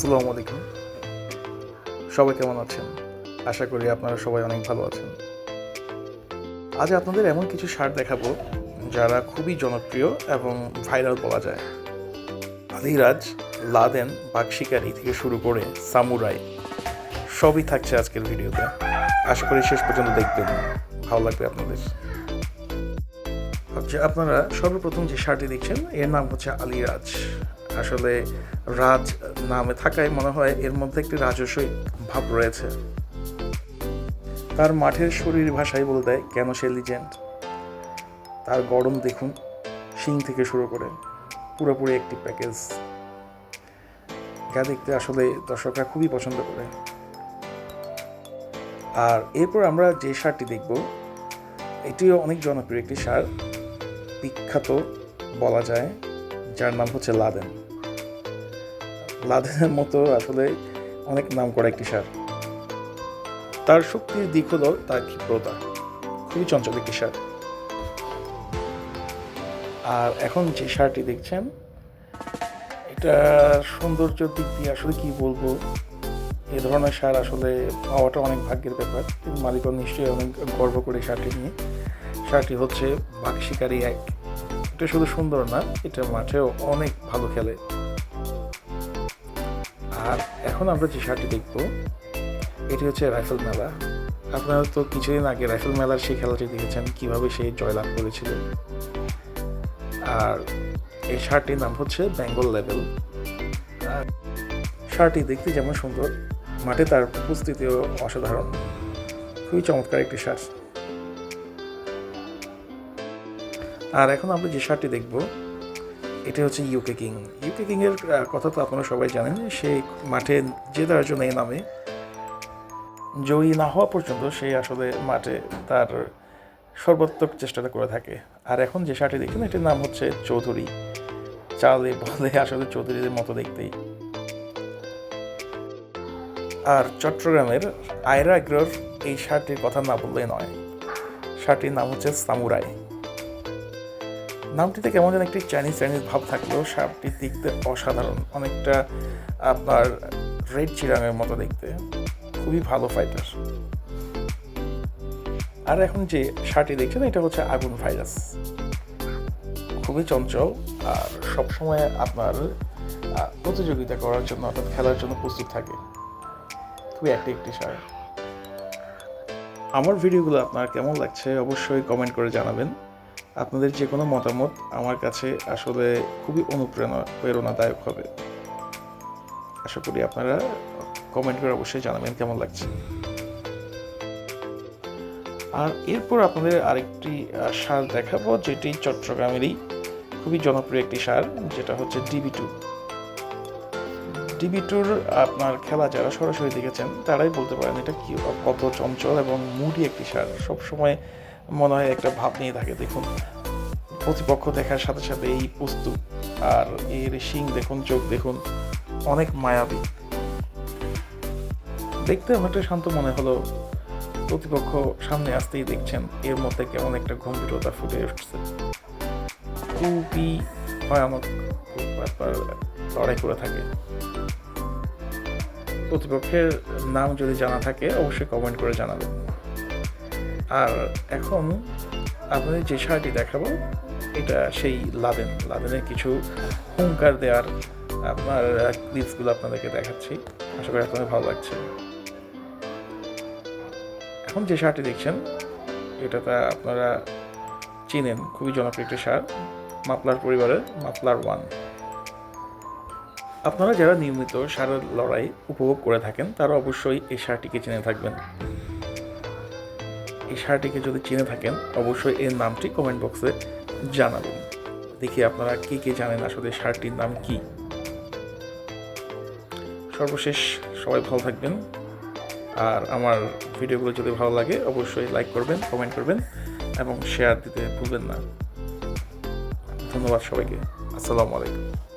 আসসালামু আলাইকুম। সবাই কেমন আছেন? আশা করি আপনারা সবাই অনেক ভালো আছেন। আজ আপনাদের এমন কিছু শার্ট দেখাবো যারা খুবই জনপ্রিয় এবং ভাইরাল বলা যায়। আলিরাজ লাদেন বাঘ শিকারি থেকে শুরু করে সামুরাই সবই থাকছে আজকের ভিডিওতে। আশা করি শেষ পর্যন্ত দেখবেন। ভালো লাগবে আপনাদের। যে আপনারা সর্বপ্রথম যে শার্টটি দেখছেন, এর নাম হচ্ছে আলিরাজ। আসলে রাজ নামে থাকায় মনে হয় এর মধ্যে একটি রাজস্বই ভাব রয়েছে। তার মাঠের শরীর ভাষাই বলে দেয়, কেন সে লিজেন্ড তার গরম দেখুন, শিং থেকে শুরু করে পুরোপুরি একটি প্যাকেজ। যা দেখতে আসলে দর্শকরা খুবই পছন্দ করে। আর এরপর আমরা যে শার্টটি দেখব, এটিও অনেক জনপ্রিয় একটি শার্ট। বিখ্যাত বলা যায়। যার নাম হচ্ছে লাদেন। লাদেনের মতো আসলে অনেক নাম করা একটি সার। তার শক্তির দিক হলো তার ক্ষিপ্রতা। খুবই চঞ্চল একটি সার। আর এখন যে সারটি দেখছেন এটা সৌন্দর্যের দিক দিয়ে আসলে কি বলব? এ ধরনের সার আসলে পাওয়াটা অনেক ভাগ্যের ব্যাপার। মালিকও নিশ্চয়ই অনেক গর্ব করে সারটি নিয়ে। সারটি হচ্ছে বাঘ শিকারী এক এটা শুধু সুন্দর না, এটা মাঠেও অনেক ভালো খেলে। আর এখন আমরা যে শার্টটি দেখব, এটি হচ্ছে রাইফেল মেলা। আপনারা তো কিছুদিন আগে রাইফেল মেলার সেই খেলাটি দেখেছেন, কীভাবে সে জয়লাভ করেছিল। আর এই শার্টটির নাম হচ্ছে বেঙ্গল লেভেল। শার্টটি দেখতে যেমন সুন্দর, মাঠে তার উপস্থিতিও অসাধারণ। খুবই চমৎকার একটি শার্ট আর এখন আমরা যে শার্টটি দেখব, এটা হচ্ছে ইউকে কিং ইউকে কিং এর কথা তো আপনারা সবাই জানেন, সে মাঠে যে জেতার জন্য এই নামে জয়ী না হওয়া পর্যন্ত সে আসলে মাঠে তার সর্বাত্মক চেষ্টাটা করে থাকে। আর এখন যে শার্টটি দেখছেন, এটির নাম হচ্ছে চৌধুরী। চালে বলে আসলে চৌধুরীদের মতো দেখতেই। আর চট্টগ্রামের আয়রা আগ্রর এই শার্টটির কথা না বললেই নয়। শার্টটির নাম হচ্ছে সামুরাই। নামটিতে কেমন যেন একটি চাইনিজ চাইনিজ ভাব থাকলেও শার্টটি দেখতে অসাধারণ। অনেকটা আপনার রেড চিরাঙের মতো দেখতে। খুবই ভালো ফাইটার আর এখন যে শার্টটি দেখছেন, এটা হচ্ছে আগুন ভাইরাস খুবই চঞ্চল আর সবসময় আপনার প্রতিযোগিতা করার জন্য অর্থাৎ খেলার জন্য প্রস্তুত থাকে। খুবই একটি একটি শার্ট আমার ভিডিওগুলো আপনার কেমন লাগছে অবশ্যই কমেন্ট করে জানাবেন। আপনাদের যে কোনো মতামত আমার কাছে আসলে খুবই অনুপ্রেরণা, প্রেরণাদায়ক হবে। আশা করি আপনারা কমেন্ট করে অবশ্যই জানাবেন কেমন লাগছে। আর এরপর আপনাদের আরেকটি সার দেখাবো, যেটি চট্টগ্রামেরই খুবই জনপ্রিয় একটি সার, যেটা হচ্ছে ডিবি টু। ডিবি টুর আপনার খেলা যারা সরাসরি দেখেছেন, তারাই বলতে পারেন এটা কি কত চঞ্চল এবং মুডি একটি সার। সবসময় মনে হয় একটা ভাব নিয়ে থাকে, দেখুন। প্রতিপক্ষ দেখার সাথে সাথে এই প্রস্তুত আর এর শিং দেখুন, চোখ দেখুন, অনেক মায়াবী। দেখতে অনেকটা শান্ত মনে হলো। প্রতিপক্ষ সামনে আসতেই দেখছেন, এর মধ্যে কেমন একটা গম্ভীরতা ফুটে উঠছে। খুবই ভয়ানক ব্যাপার লড়াই করে থাকে। প্রতিপক্ষের নাম যদি জানা থাকে, অবশ্যই কমেন্ট করে জানাবেন। আর এখন আপনাদের যে শাড়িটি দেখাবো, এটা সেই লাভেন। লাদেনের কিছু হুঙ্কার দেওয়ার আপনার ক্লিপসগুলো আপনাদেরকে দেখাচ্ছি। আশা করি আপনাদের ভালো লাগছে। এখন যে শার্টটি দেখছেন এটাতে আপনারা চিনেন। খুবই জনপ্রিয় একটি শার্ট মাপলার পরিবারের মাপলার ওয়ান। আপনারা যারা নিয়মিত সারের লড়াই উপভোগ করে থাকেন, তারা অবশ্যই এই শার্টটিকে চিনে থাকবেন। এই শার্টটিকে যদি চিনে থাকেন, অবশ্যই এর নামটি কমেন্ট বক্সে জানাবেন। দেখি আপনারা কে কে জানেন আসলে শার্টটির নাম কি। সর্বশেষ সবাই ভালো থাকবেন। আর আমার ভিডিওগুলো যদি ভালো লাগে, অবশ্যই লাইক করবেন কমেন্ট করবেন, এবং শেয়ার দিতে ভুলবেন না। ধন্যবাদ সবাইকে। আসসালামু আলাইকুম।